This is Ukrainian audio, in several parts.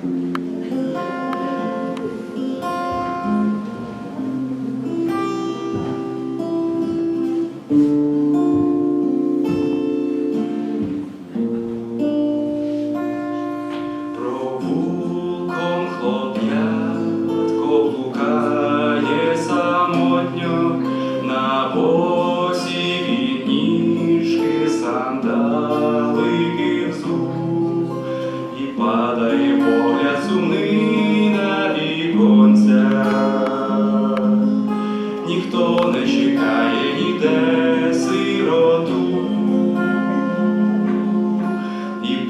thank mm -hmm. you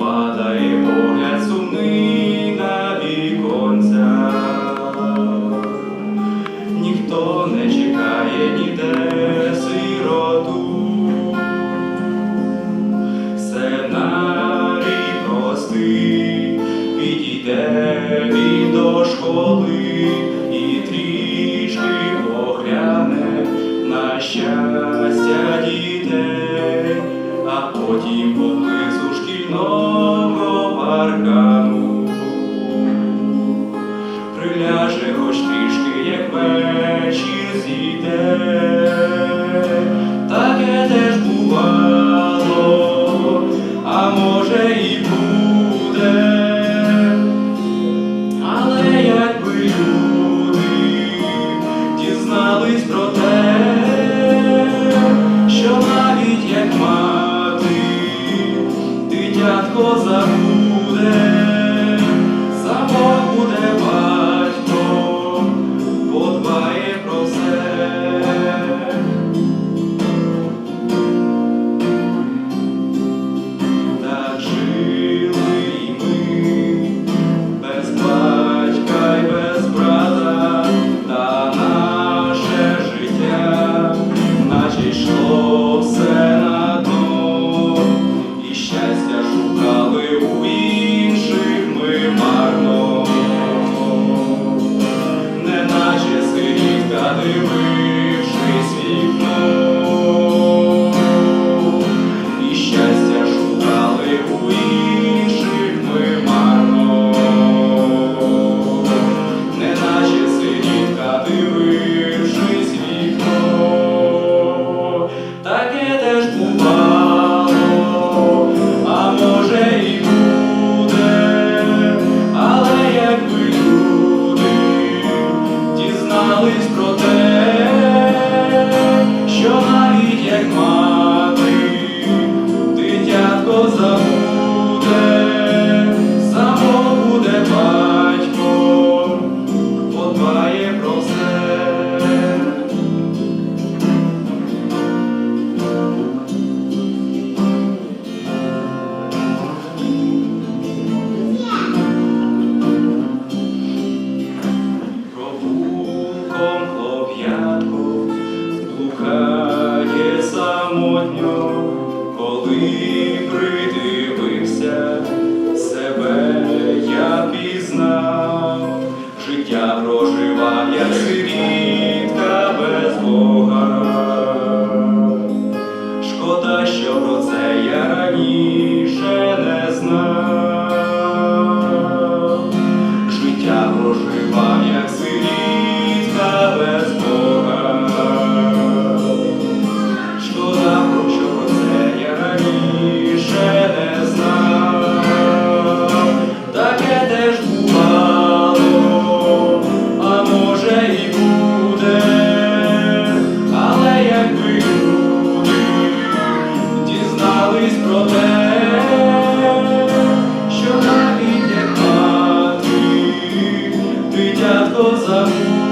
падає погляд сумний на віконця, ніхто не чекає ніде. приляже гощішки, як вечір зійде, таке теж бувало, а може і буде, але якби люди дізнались про те, що навіть як мати, дитятко забуде. придивився, себе я пізнав, життя проживав я. Задумались про те, що навіть не хати, ти.